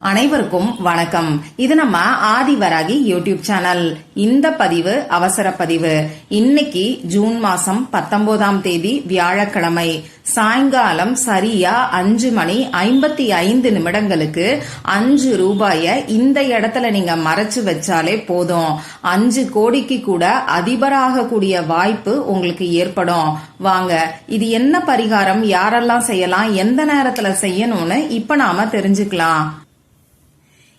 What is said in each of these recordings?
அனைவருக்கும் வணக்கம். இது நம்ம ஆதிவராகி யூடியூப் சேனல். இந்த பதிவு அவசர பதிவு. இன்னைக்கு ஜூன் மாசம் பத்தொன்பதாம் தேதி வியாழக்கிழமை. சாயங்காலம் சரியா அஞ்சு மணி ஐம்பத்தி ஐந்து நிமிடங்களுக்கு அஞ்சு ரூபாய இந்த இடத்துல நீங்க மறைச்சு வச்சாலே போதும். அஞ்சு கோடிக்கு கூட அதிபராக கூடிய வாய்ப்பு உங்களுக்கு ஏற்படும். வாங்க இது என்ன பரிகாரம்? யாரெல்லாம் செய்யலாம்? எந்த நேரத்துல செய்யணும்னு இப்ப நாம தெரிஞ்சுக்கலாம்.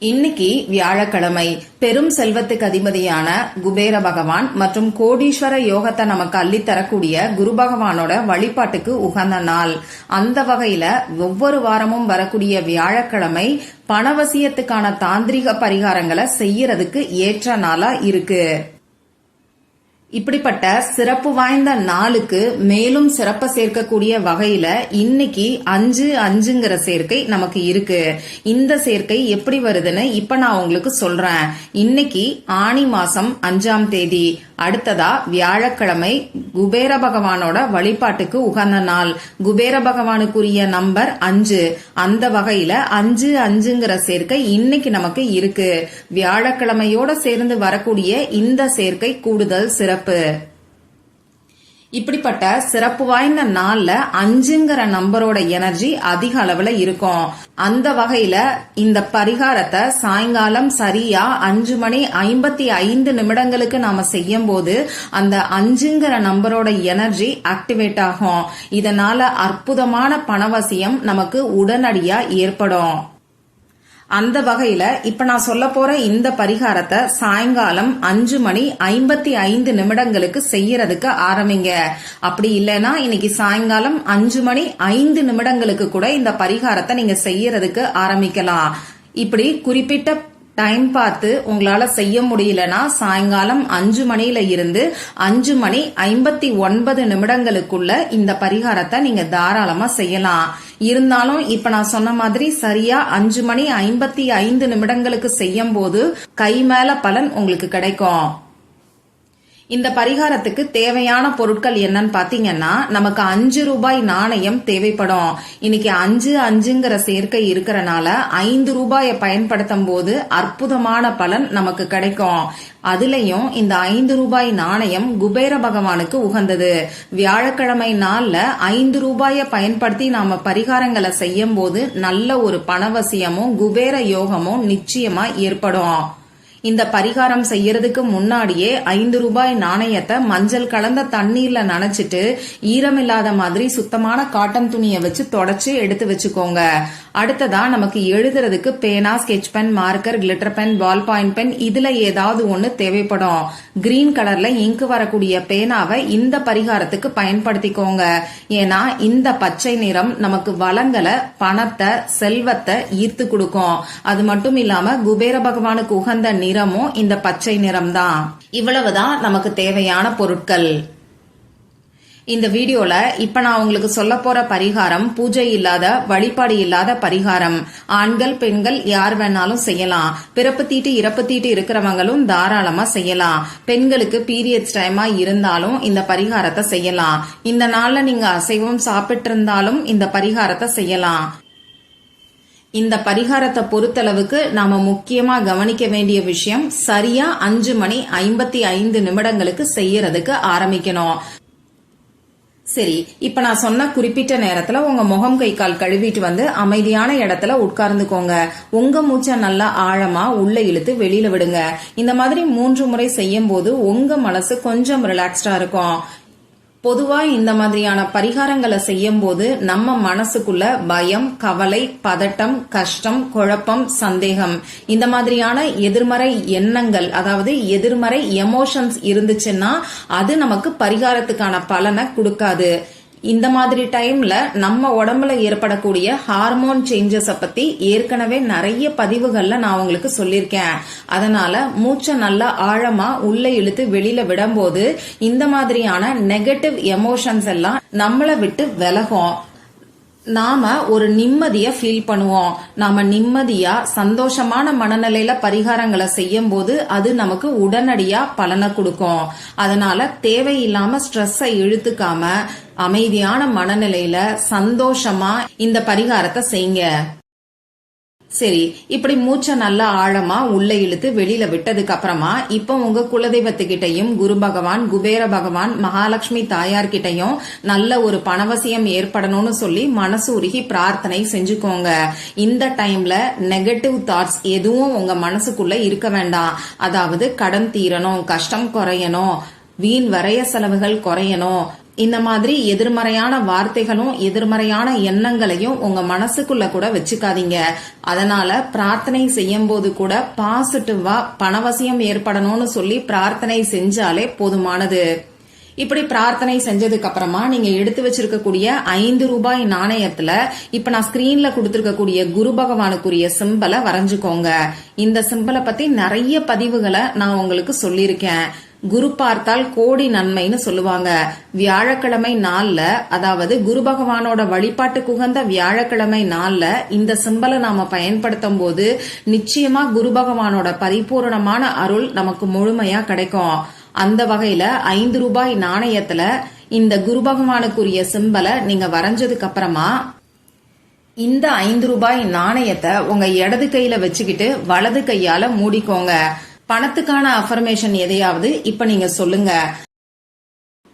இன்னைக்கு வியாழக்கிழமை பெரும் செல்வத்துக்கு அதிபதியான குபேர பகவான் மற்றும் கோடீஸ்வர யோகத்தை நமக்கு அள்ளி தரக்கூடிய குரு பகவானோட வழிபாட்டுக்கு உகந்த நாள். அந்த வகையில ஒவ்வொரு வாரமும் வரக்கூடிய வியாழக்கிழமை பணவசியத்துக்கான தாந்திரிக பரிகாரங்களை செய்யறதுக்கு ஏற்ற நாளா இருக்கு. இப்படிப்பட்ட சிறப்பு வாய்ந்த நாளுக்கு மேலும் சிறப்ப சேர்க்கக்கூடிய வகையில இன்னைக்கு அஞ்சு அஞ்சுங்கிற சேர்க்கை நமக்கு இருக்கு. இந்த சேர்க்கை எப்படி வருதுன்னு இப்ப நான் உங்களுக்கு சொல்றேன். இன்னைக்கு ஆணி மாசம் அஞ்சாம் தேதி. அடுத்ததா வியாழக்கிழமை குபேர பகவானோட வழிபாட்டுக்கு உகந்த நாள். குபேர பகவானுக்குரிய நம்பர் அஞ்சு. அந்த வகையில அஞ்சு அஞ்சுங்கிற சேர்க்கை இன்னைக்கு நமக்கு இருக்கு. வியாழக்கிழமையோட சேர்ந்து வரக்கூடிய இந்த சேர்க்கை கூடுதல் சிறப்பு. இப்படிப்பட்ட சிறப்பு வாய்ந்த நாள்ல அஞ்சுங்கிற நம்பரோட எனர்ஜி அதிக அளவுல இருக்கும். அந்த வகையில இந்த பரிகாரத்தை சாயங்காலம் சரியா அஞ்சு மணி ஐம்பத்தி ஐந்து நிமிடங்களுக்கு நாம செய்யும் போது அந்த அஞ்சுங்கிற நம்பரோட எனர்ஜி ஆக்டிவேட் ஆகும். இதனால அற்புதமான பணவசியம் நமக்கு உடனடியா ஏற்படும். அந்த வகையில இப்ப நான் சொல்ல போற இந்த பரிகாரத்தை சாயங்காலம் அஞ்சு மணி ஐம்பத்தி ஐந்து நிமிடங்களுக்கு செய்யறதுக்கு ஆரம்பிங்க. அப்படி இல்லைன்னா இன்னைக்கு சாயங்காலம் அஞ்சு மணி ஐந்து நிமிடங்களுக்கு கூட இந்த பரிகாரத்தை நீங்க செய்யறதுக்கு ஆரம்பிக்கலாம். இப்படி குறிப்பிட்ட டைம் பார்த்து உங்களால செய்ய முடியலனா சாயங்காலம் அஞ்சு மணியில இருந்து அஞ்சு மணி ஐம்பத்தி ஒன்பது நிமிடங்களுக்குள்ள இந்த பரிகாரத்தை நீங்க தாராளமா செய்யலாம். இருந்தாலும் இப்ப நான் சொன்ன மாதிரி சரியா அஞ்சு மணி ஐம்பத்தி ஐந்து நிமிடங்களுக்கு செய்யும் போது கை மேல பலன் உங்களுக்கு கிடைக்கும். இந்த பரிகாரத்துக்கு தேவையான பொருட்கள் என்னன்னு பாத்தீங்கன்னா நமக்கு அஞ்சு ரூபாய் நாணயம் தேவைப்படும். இன்னைக்கு அஞ்சு அஞ்சுங்கிற சேர்க்கை இருக்கிறனால ஐந்து ரூபாயை பயன்படுத்தும் போது அற்புதமான பலன் நமக்கு கிடைக்கும். அதுலயும் இந்த ஐந்து ரூபாய் நாணயம் குபேர பகவானுக்கு உகந்தது. வியாழக்கிழமை நாள்ல ஐந்து ரூபாயை பயன்படுத்தி நாம பரிகாரங்களை செய்யும் போது நல்ல ஒரு பணவசியமும் குபேர யோகமும் நிச்சயமா ஏற்படும். இந்த பரிகாரம் செய்யறதுக்கு முன்னாடியே ஐந்து ரூபாய் நாணயத்தை மஞ்சள் கலந்த தண்ணீர்ல நனைச்சிட்டு ஈரமில்லாத மாதிரி சுத்தமான காட்டன் துணியை வச்சு தொடச்சு எடுத்து வச்சுக்கோங்க. அடுத்ததா நமக்கு எழுதுறதுக்கு பேனா sketch pen marker glitter pen ball point pen இதுல ஏதாவது ஒண்ணு தேவைப்படும். கிரீன் கலர்ல இங்கு வரக்கூடிய பேனாவை இந்த பரிகாரத்துக்கு பயன்படுத்திக்கோங்க. ஏன்னா இந்த பச்சை நிறம் நமக்கு வளங்களை பணத்தை செல்வத்தை ஈர்த்து கொடுக்கும். அது மட்டும் இல்லாம குபேர பகவானுக்கு உகந்த நிறமும் இந்த பச்சை நிறம்தான். இவ்வளவுதான் நமக்கு தேவையான பொருட்கள். இந்த வீடியோல இப்ப நான் உங்களுக்கு சொல்ல போற பரிகாரம் பூஜை இல்லாத வழிபாடு இல்லாத பரிகாரம். ஆண்கள் பெண்கள் யார் வேணாலும் செய்யலாம். பிறப்பு தீட்டு இறப்பு தீட்டு இருக்கிறவங்களும் தாராளமா செய்யலாம். பெண்களுக்கு பீரியட்ஸ் டைமா இருந்தாலும் இந்த பரிகாரத்தை செய்யலாம். இந்த நாள்ல நீங்க அசைவம் சாப்பிட்டு இருந்தாலும் இந்த பரிகாரத்தை செய்யலாம். இந்த பரிகாரத்தை பொறுத்தளவுக்கு நாம முக்கியமா கவனிக்க வேண்டிய விஷயம் சரியா அஞ்சு மணி ஐம்பத்தி ஐந்து நிமிடங்களுக்கு செய்யறதுக்கு ஆரம்பிக்கணும். சரி இப்ப நான் சொன்ன குறிப்பிட்ட நேரத்துல உங்க முகம் கை கால் கழுவிட்டு வந்து அமைதியான இடத்துல உட்கார்ந்துக்கோங்க. உங்க மூச்சை நல்லா ஆழமா உள்ள இழுத்து வெளியில விடுங்க. இந்த மாதிரி மூன்று முறை செய்யும் போது உங்க மனசு கொஞ்சம் ரிலாக்ஸ்டா இருக்கும். பொதுவா இந்த மாதிரியான பரிகாரங்களை செய்யும் போது நம்ம மனசுக்குள்ள பயம் கவலை பதட்டம் கஷ்டம் குழப்பம் சந்தேகம். இந்த மாதிரியான எதிர்மறை எண்ணங்கள் அதாவது எதிர்மறை எமோஷன்ஸ் இருந்துச்சுன்னா அது நமக்கு பரிகாரத்துக்கான பலனை கொடுக்காது. இந்த மாதிரி டைம்ல நம்ம உடம்புல ஏற்படக்கூடிய ஹார்மோன் சேஞ்சஸ பத்தி ஏற்கனவே நிறைய பதிவுகள்ல நான் உங்களுக்கு சொல்லியிருக்கேன். அதனால மூச்சை நல்லா ஆழமா உள்ள இழுத்து வெளியில விடும்போது இந்த மாதிரியான நெகட்டிவ் எமோஷன்ஸ் எல்லாம் நம்மளை விட்டு விலகும். நாம ஒரு நிம்மதிய ஃபீல் பண்ணுவோம். நாம நிம்மதியா சந்தோஷமான மனநிலையில பரிகாரங்களை செய்யும் போது அது நமக்கு உடனடியா பலனை கொடுக்கும். அதனால தேவையில்லாம ஸ்ட்ரெஸ்ஸை இழுத்துக்காம அமைதியான மனநிலையில சந்தோஷமா இந்த பரிகாரத்தை செய்யுங்க. சரி இப்படி மூச்சை நல்லா ஆழமா உள்ள இழுத்து வெளியில விட்டதுக்கு அப்புறமா இப்ப உங்க குலதெய்வத்துக்கிட்டையும் குரு பகவான் குபேர பகவான் மகாலட்சுமி தாயார் கிட்டையும் நல்ல ஒரு பணவசியம் ஏற்படணும்னு சொல்லி மனசு உருகி பிரார்த்தனை செஞ்சுக்கோங்க. இந்த டைம்ல நெகட்டிவ் தாட்ஸ் எதுவும் உங்க மனசுக்குள்ள இருக்க வேண்டாம். அதாவது கடன் தீரணும் கஷ்டம் குறையணும் வீண் வரைய செலவுகள் குறையணும் இந்த மாதிரி எதிர்மறையான வார்த்தைகளும் எதிர்மறையான எண்ணங்களையும் உங்க மனசுக்குள்ள கூட வச்சுக்காதீங்க. அதனால பிரார்த்தனை செய்யும் போது கூட பாசிட்டிவா பணவசியம் ஏற்படணும்னு சொல்லி பிரார்த்தனை செஞ்சாலே போதுமானது. இப்படி பிரார்த்தனை செஞ்சதுக்கு அப்புறமா நீங்க எடுத்து வச்சிருக்கக்கூடிய ஐந்து ரூபாய் நாணயத்துல இப்ப நான் ஸ்கிரீன்ல கொடுத்திருக்கக்கூடிய குரு பகவானுக்குரிய சிம்பலை வரைஞ்சுக்கோங்க. இந்த சிம்பலை பத்தி நிறைய பதிவுகளை நான் உங்களுக்கு சொல்லியிருக்கேன். குரு பார்த்தால் கோடி நன்மைன்னு சொல்லுவாங்க. வியாழக்கிழமை நாள்ல அதாவது குரு பகவானோட வழிபாட்டுக்கு உகந்த வியாழக்கிழமை நாள்ல இந்த சிம்பலை நாம பயன்படுத்தும் போது நிச்சயமா குரு பகவானோட பரிபூரணமான அருள் நமக்கு முழுமையா கிடைக்கும். அந்த வகையில ஐந்து ரூபாய் நாணயத்துல இந்த குரு பகவானுக்குரிய சிம்பலை நீங்க வரைஞ்சதுக்கு அப்புறமா இந்த ஐந்து ரூபாய் நாணயத்தை உங்க இடது கையில வச்சுக்கிட்டு வலது கையால மூடிக்கோங்க. பணத்துக்கான அஃபர்மேஷன் எதையாவது இப்ப நீங்க சொல்லுங்க.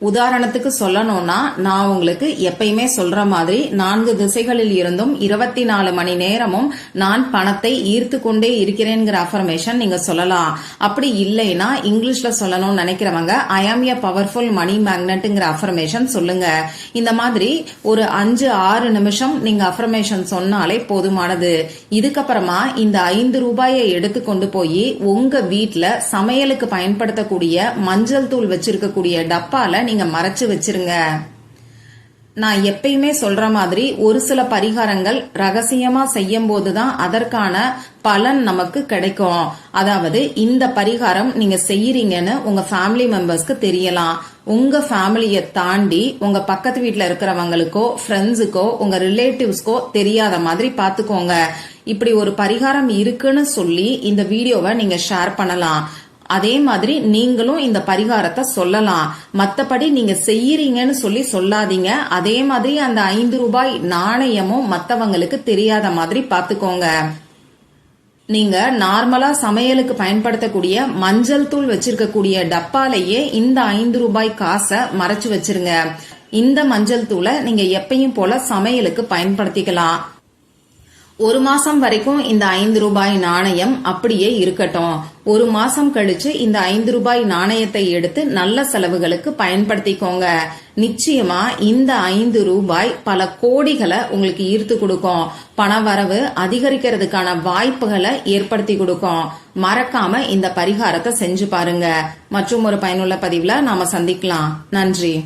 உதாரணத்துக்கு சொல்லணும்னா நான் உங்களுக்கு எப்பயுமே சொல்ற மாதிரி நான்கு திசைகளில் இருந்தும் இருபத்தி நாலு மணி நேரமும் நான் பணத்தை ஈர்த்து கொண்டே இருக்கிறேங்கிற அஃபர்மேஷன் நீங்க சொல்லலாம். அப்படி இல்லைன்னா இங்கிலீஷ்ல சொல்லணும்னு நினைக்கிறவங்க ஐ ஆம் ஏ பவர்ஃபுல் மணி மேக்னெட்டுங்கிற அஃபர்மேஷன் சொல்லுங்க. இந்த மாதிரி ஒரு அஞ்சு ஆறு நிமிஷம் நீங்க அஃபர்மேஷன் சொன்னாலே போதுமானது. இதுக்கப்புறமா இந்த ஐந்து ரூபாயை எடுத்து கொண்டு போய் உங்க வீட்டுல சமையலுக்கு பயன்படுத்தக்கூடிய மஞ்சள் தூள் வச்சிருக்கக்கூடிய டப்பால நீங்க மறைச்சு வச்சிருங்க. நான் எப்பயுமே சொல்ற மாதிரி ஒரு சில பரிகாரங்கள் ரகசியமா செய்யும் போதுதான் அதற்கான பலன் நமக்கு கிடைக்கும். அதாவது இந்த பரிகாரம் நீங்க செய்யறீங்கன்னு உங்க ஃபேமிலி மெம்பர்ஸ்க்கு தெரியலாம். உங்க ஃபேமிலியை தாண்டி உங்க பக்கத்து வீட்டுல இருக்கிறவங்களுக்கோ ஃப்ரெண்ட்ஸுக்கோ உங்க ரிலேட்டிவ்ஸ்க்கோ தெரியாத மாதிரி பாத்துக்கோங்க. இப்படி ஒரு பரிகாரம் இருக்குன்னு சொல்லி இந்த வீடியோவை நீங்க ஷேர் பண்ணலாம். அதே மாதிரி நீங்களும் இந்த பரிகாரத்தை சொல்லலாம். மத்தபடி நீங்க செய்யறீங்கன்னு சொல்லி சொல்லாதீங்க. அதே மாதிரி அந்த ஐந்து ரூபாய் நாணயமும் மத்தவங்களுக்கு தெரியாத மாதிரி பாத்துக்கோங்க நீங்க நார்மலா சமையலுக்கு பயன்படுத்தக்கூடிய மஞ்சள் தூள் வச்சிருக்கக்கூடிய டப்பாலேயே இந்த ஐந்து ரூபாய் காசை மறைச்சு வச்சிருங்க. இந்த மஞ்சள் தூளை நீங்க எப்பயும் போல சமையலுக்கு பயன்படுத்திக்கலாம். ஒரு மாசம் வரைக்கும் இந்த ஐந்து ரூபாய் நாணயம் அப்படியே இருக்கட்டும். ஒரு மாசம் கழிச்சு இந்த ஐந்து ரூபாய் நாணயத்தை எடுத்து நல்ல செலவுகளுக்கு பயன்படுத்திக்கோங்க. நிச்சயமா இந்த ஐந்து ரூபாய் பல கோடிகளை உங்களுக்கு ஈர்த்து கொடுக்கும். பண வரவு அதிகரிக்கிறதுக்கான வாய்ப்புகளை ஏற்படுத்தி கொடுக்கும். மறக்காம இந்த பரிகாரத்தை செஞ்சு பாருங்க. மற்றும் ஒரு பயனுள்ள பதிவுல நாம சந்திக்கலாம். நன்றி.